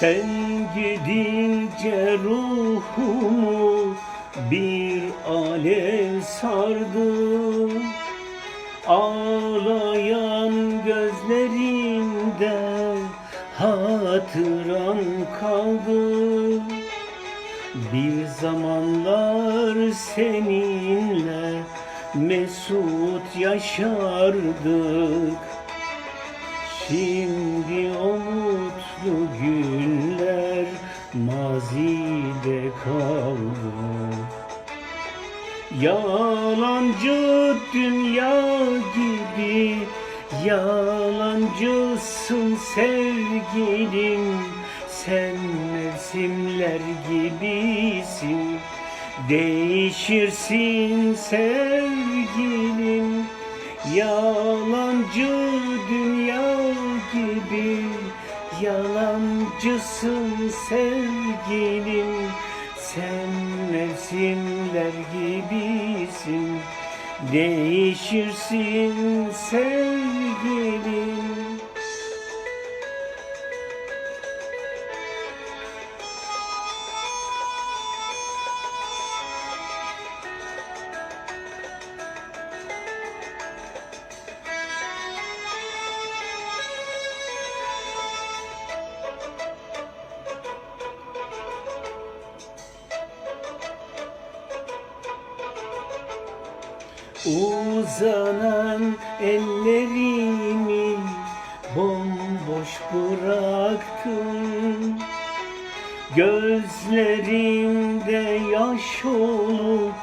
Sen gidince ruhumu bir alev sardı Ağlayan gözlerimde hatıran kaldı. Bir zamanlar seninle mesut yaşardık. Şimdi o mutlu günler mazide kaldı Yalancı dünya gibi Yalancısın sevgilim. Sen mevsimler gibisin Değişirsin sevgilim. Yalancı Yalancısın sevgilim Sen mevsimler gibisin. Değişirsin sevgilim Uzanan ellerimi bomboş bıraktın. Gözlerimde yaş olup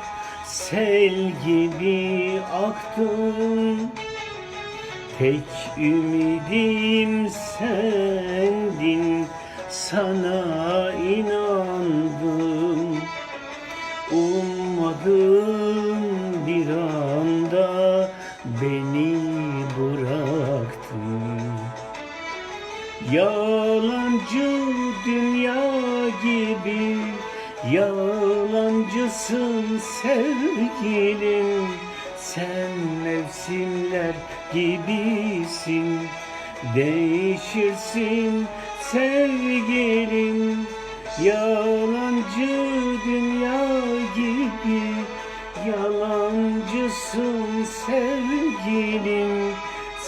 sel gibi aktın. Tek ümidim sendin sana inandım. Anda beni bıraktın. Yalancı dünya gibi Yalancısın sevgilim. Sen mevsimler gibisin Değişirsin sevgilim sevgilim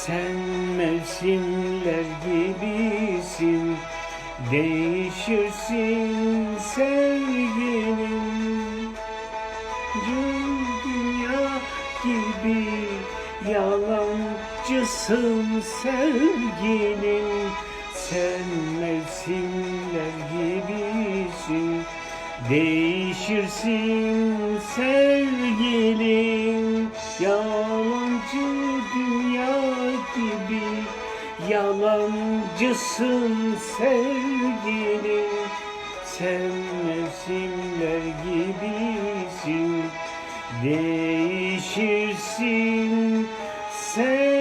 Sen mevsimler gibisin. Değişirsin sevgilim. Dünya gibi Yalancısın sevgilim. Sen mevsimler gibisin. Değişirsin sevgilim Yalancısın sevgilim Sen mevsimler gibisin. Değişirsin sevgilim